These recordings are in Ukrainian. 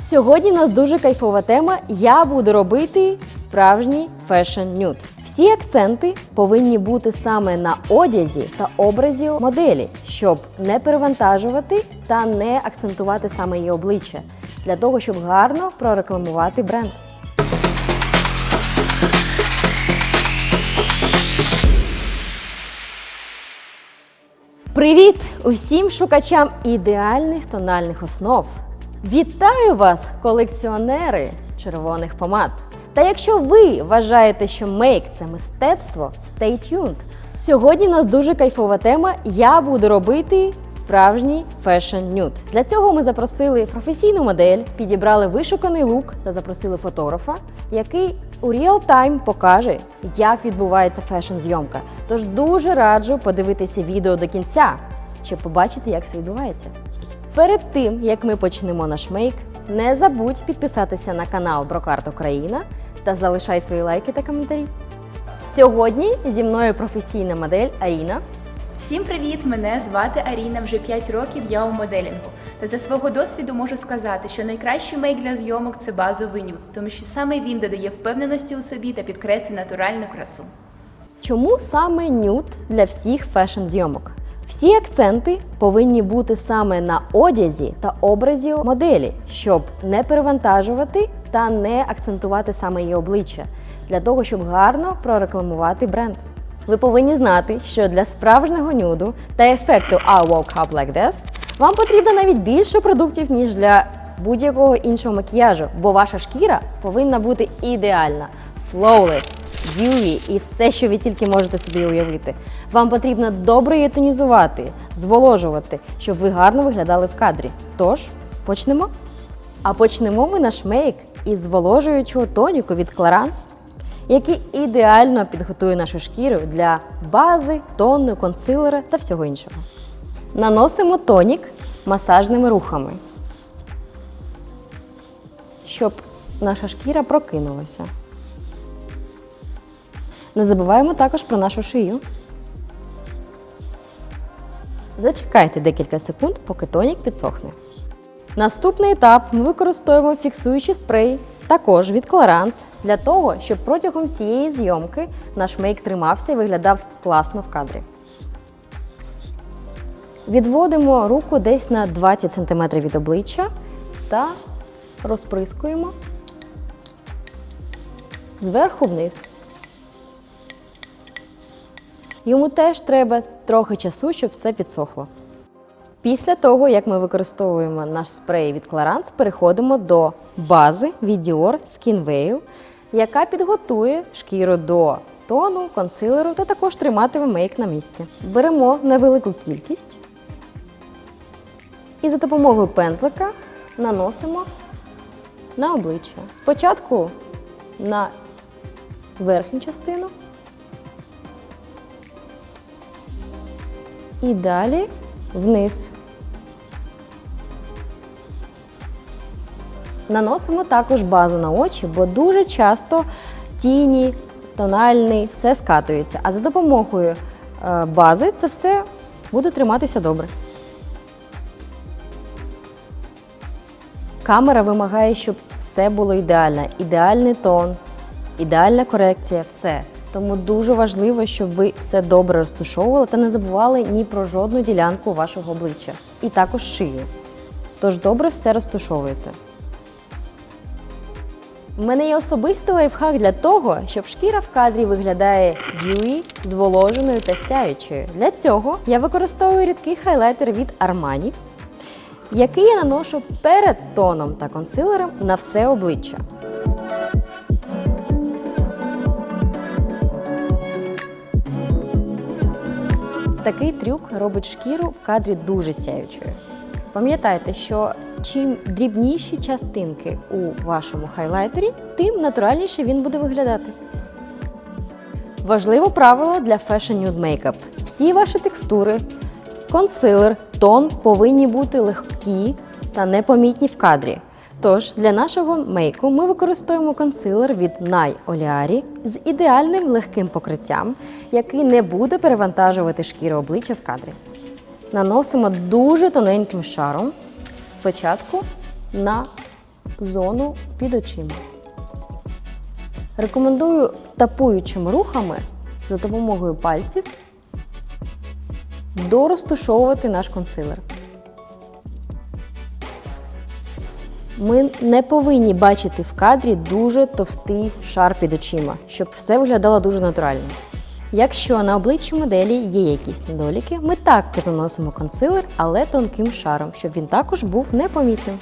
Сьогодні у нас дуже кайфова тема. Я буду робити справжній фешн нюд. Всі акценти повинні бути саме на одязі та образі моделі, щоб не перевантажувати та не акцентувати саме її обличчя, для того, щоб гарно прорекламувати бренд. Привіт усім шукачам ідеальних тональних основ! Вітаю вас, колекціонери червоних помад! Та якщо ви вважаєте, що мейк це мистецтво, stay tuned. Сьогодні у нас дуже кайфова тема. Я буду робити справжній фешн нюд. Для цього ми запросили професійну модель, підібрали вишуканий лук та запросили фотографа, який у реал-тайм покаже, як відбувається фешн-зйомка. Тож дуже раджу подивитися відео до кінця, щоб побачити, як це відбувається. Перед тим як ми почнемо наш мейк, не забудь підписатися на канал Брокарт Україна та залишай свої лайки та коментарі. Сьогодні зі мною професійна модель Аріна. Всім привіт! Мене звати Аріна. Вже 5 років я у моделінгу. Та за свого досвіду можу сказати, що найкращий мейк для зйомок це базовий нюд, тому що саме він додає впевненості у собі та підкреслює натуральну красу. Чому саме нюд для всіх фешн-зйомок? Всі акценти повинні бути саме на одязі та образі моделі, щоб не перевантажувати та не акцентувати саме її обличчя, для того, щоб гарно прорекламувати бренд. Ви повинні знати, що для справжнього нюду та ефекту I woke up like this вам потрібно навіть більше продуктів, ніж для будь-якого іншого макіяжу, бо ваша шкіра повинна бути ідеальна, flawless, dewy і все, що ви тільки можете собі уявити. Вам потрібно добре її тонізувати, зволожувати, щоб ви гарно виглядали в кадрі. Тож, почнемо. А почнемо ми наш мейк із зволожуючого тоніку від Clarins, який ідеально підготує нашу шкіру для бази, тону, консилера та всього іншого. Наносимо тонік масажними рухами, щоб наша шкіра прокинулася. Не забуваємо також про нашу шию. Зачекайте декілька секунд, поки тонік підсохне. Наступний етап ми використовуємо фіксуючий спрей, також від Clarins, для того, щоб протягом всієї зйомки наш мейк тримався і виглядав класно в кадрі. Відводимо руку десь на 20 см від обличчя та розприскуємо зверху вниз. Йому теж треба трохи часу, щоб все підсохло. Після того, як ми використовуємо наш спрей від Clarins, переходимо до бази від Dior Skin Veil, яка підготує шкіру до тону, консилеру та також триматиме мейк на місці. Беремо невелику кількість і за допомогою пензлика наносимо на обличчя. Спочатку на верхню частину. І далі вниз. Наносимо також базу на очі, бо дуже часто тіні, тональний, все скатується. А за допомогою е, бази це все буде триматися добре. Камера вимагає, щоб все було ідеально. Ідеальний тон, ідеальна корекція, все. Тому дуже важливо, щоб ви все добре розташовували та не забували ні про жодну ділянку вашого обличчя. І також шию. Тож добре все розташовуєте. У мене є особистий лайфхак для того, щоб шкіра в кадрі виглядає дьюї, зволоженою та сяючою. Для цього я використовую рідкий хайлайтер від Armani, який я наношу перед тоном та консилером на все обличчя. Такий трюк робить шкіру в кадрі дуже сяючою. Пам'ятайте, що чим дрібніші частинки у вашому хайлайтері, тим натуральніше він буде виглядати. Важливе правило для Fashion Nude Makeup. Всі ваші текстури, консилер, тон повинні бути легкі та непомітні в кадрі. Тож для нашого мейку ми використовуємо консилер від Nai Oleari з ідеальним легким покриттям, який не буде перевантажувати шкіру обличчя в кадрі. Наносимо дуже тоненьким шаром спочатку на зону під очима. Рекомендую тапуючими рухами за допомогою пальців дорозтушовувати наш консилер. Ми не повинні бачити в кадрі дуже товстий шар під очима, щоб все виглядало дуже натурально. Якщо на обличчі моделі є якісь недоліки, ми також наносимо консилер, але тонким шаром, щоб він також був непомітним.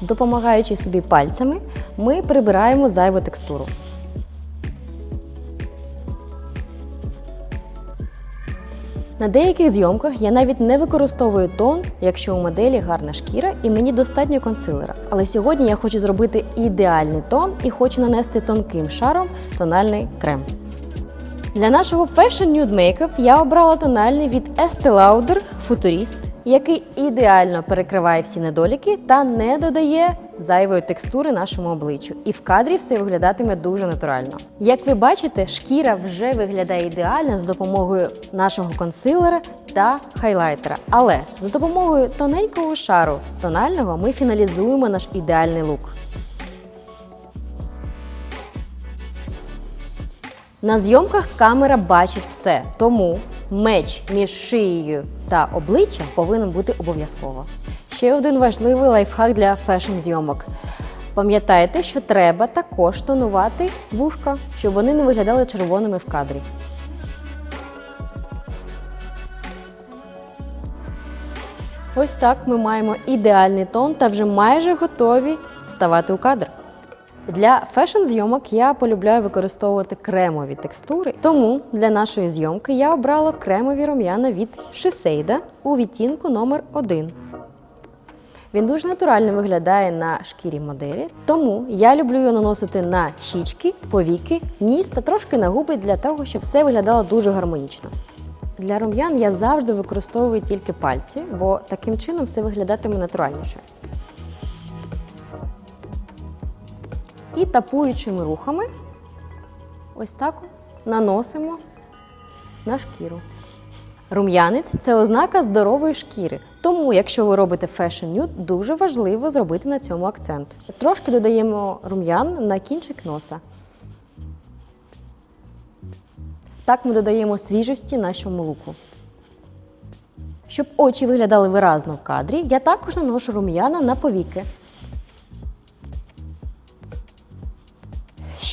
Допомагаючи собі пальцями, ми прибираємо зайву текстуру. На деяких зйомках я навіть не використовую тон, якщо у моделі гарна шкіра і мені достатньо консилера. Але сьогодні я хочу зробити ідеальний тон і хочу нанести тонким шаром тональний крем. Для нашого Fashion Nude Makeup я обрала тональний від Estee Lauder Futurist, який ідеально перекриває всі недоліки та не додає зайвої текстури нашому обличчю. І в кадрі все виглядатиме дуже натурально. Як ви бачите, шкіра вже виглядає ідеально з допомогою нашого консилера та хайлайтера. Але за допомогою тоненького шару тонального ми фіналізуємо наш ідеальний лук. На зйомках камера бачить все, тому меч між шиєю та обличчям повинен бути обов'язково. Ще один важливий лайфхак для фешн зйомок. Пам'ятайте, що треба також тонувати вушка, щоб вони не виглядали червоними в кадрі. Ось так ми маємо ідеальний тон та вже майже готові вставати у кадр. Для фешн-зйомок я полюбляю використовувати кремові текстури, тому для нашої зйомки я обрала кремові рум'яна від Shiseido у відтінку номер 1 Він дуже натурально виглядає на шкірі моделі, тому я люблю його наносити на щічки, повіки, ніс та трошки на губи для того, щоб все виглядало дуже гармонічно. Для рум'ян я завжди використовую тільки пальці, бо таким чином все виглядатиме натуральніше. І тапуючими рухами ось так наносимо на шкіру. Рум'янець це ознака здорової шкіри. Тому, якщо ви робите фешн нюд, дуже важливо зробити на цьому акцент. Трошки додаємо рум'ян на кінчик носа. Так ми додаємо свіжості нашому луку. Щоб очі виглядали виразно в кадрі, я також наношу рум'яна на повіки.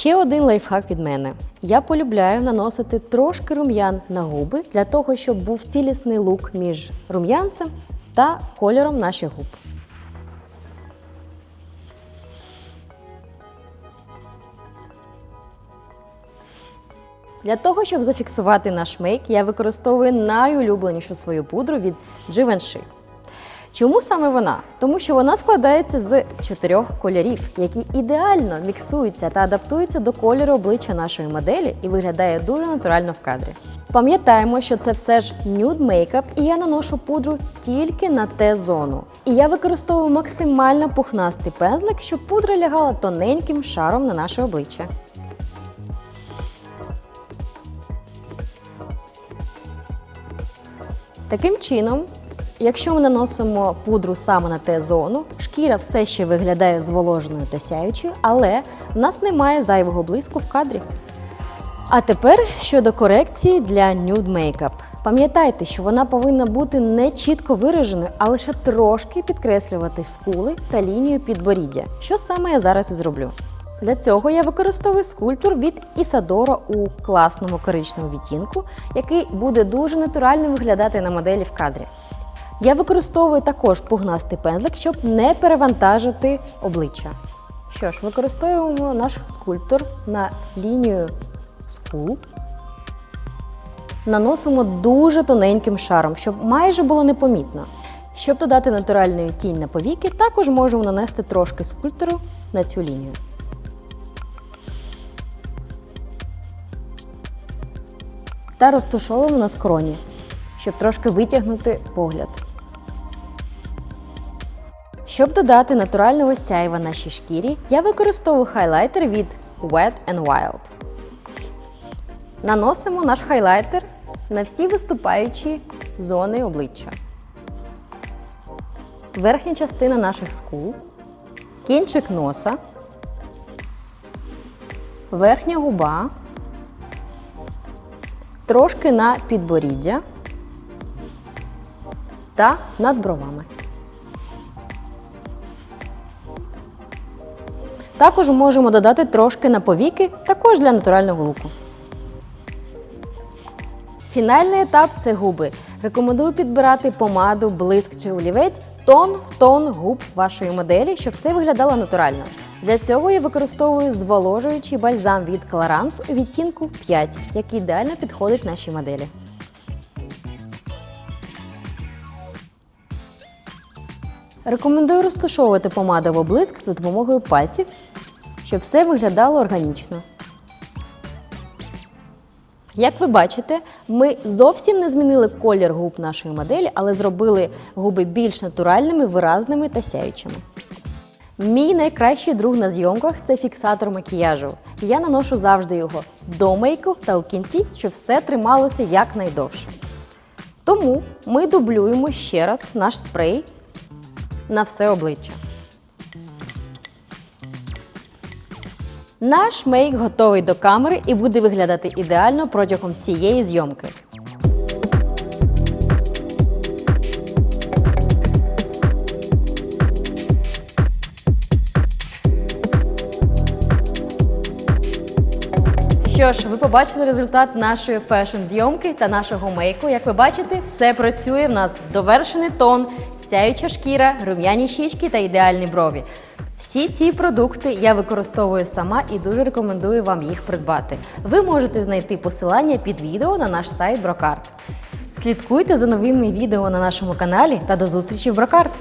Ще один лайфхак від мене. Я полюбляю наносити трошки рум'ян на губи для того, щоб був цілісний лук між рум'янцем та кольором наших губ. Для того, щоб зафіксувати наш мейк, я використовую найулюбленішу свою пудру від Givenchy. Чому саме вона? Тому що вона складається з чотирьох кольорів, які ідеально міксуються та адаптуються до кольору обличчя нашої моделі і виглядає дуже натурально в кадрі. Пам'ятаємо, що це все ж нюд мейкап, і я наношу пудру тільки на Т-зону. І я використовую максимально пухнастий пензлик, щоб пудра лягала тоненьким шаром на наше обличчя. Таким чином, якщо ми наносимо пудру саме на Т-зону, шкіра все ще виглядає зволоженою та сяючою, але в нас немає зайвого блиску в кадрі. А тепер щодо корекції для Nude Makeup. Пам'ятайте, що вона повинна бути не чітко вираженою, а лише трошки підкреслювати скули та лінію підборіддя, що саме я зараз і зроблю. Для цього я використовую скульптур від Isadora у класному коричневому відтінку, який буде дуже натурально виглядати на моделі в кадрі. Я використовую також пугнастий пензлик, щоб не перевантажити обличчя. Що ж, використовуємо наш скульптор на лінію скул. Наносимо дуже тоненьким шаром, щоб майже було непомітно. Щоб додати натуральну тінь на повіки, також можемо нанести трошки скульптору на цю лінію. Та розташовуємо на скроні, щоб трошки витягнути погляд. Щоб додати натурального сяйва нашій шкірі, я використовую хайлайтер від Wet n Wild. Наносимо наш хайлайтер на всі виступаючі зони обличчя. верхня частина наших скул, кінчик носа, верхня губа, трошки на підборіддя та над бровами. Також можемо додати трошки на повіки, також для натурального луку. Фінальний етап це губи. Рекомендую підбирати помаду, блиск чи олівець тон в тон губ вашої моделі, щоб все виглядало натурально. Для цього я використовую зволожуючий бальзам від Clarins у відтінку 5, який ідеально підходить нашій моделі. Рекомендую розташовувати помаду в облиск за допомогою пальців, щоб все виглядало органічно. Як ви бачите, ми зовсім не змінили колір губ нашої моделі, але зробили губи більш натуральними, виразними та сяючими. Мій найкращий друг на зйомках це фіксатор макіяжу. Я наношу завжди його до мейку та у кінці, щоб все трималося якнайдовше. Тому ми дублюємо ще раз наш спрей на все обличчя. Наш мейк готовий до камери і буде виглядати ідеально протягом всієї зйомки. Що ж, ви побачили результат нашої фешн-зйомки та нашого мейку. Як ви бачите, все працює. В нас довершений тон, сяюча шкіра, рум'яні щічки та ідеальні брові. Всі ці продукти я використовую сама і дуже рекомендую вам їх придбати. Ви можете знайти посилання під відео на наш сайт Брокарт. Слідкуйте за новими відео на нашому каналі та до зустрічі в Брокарт!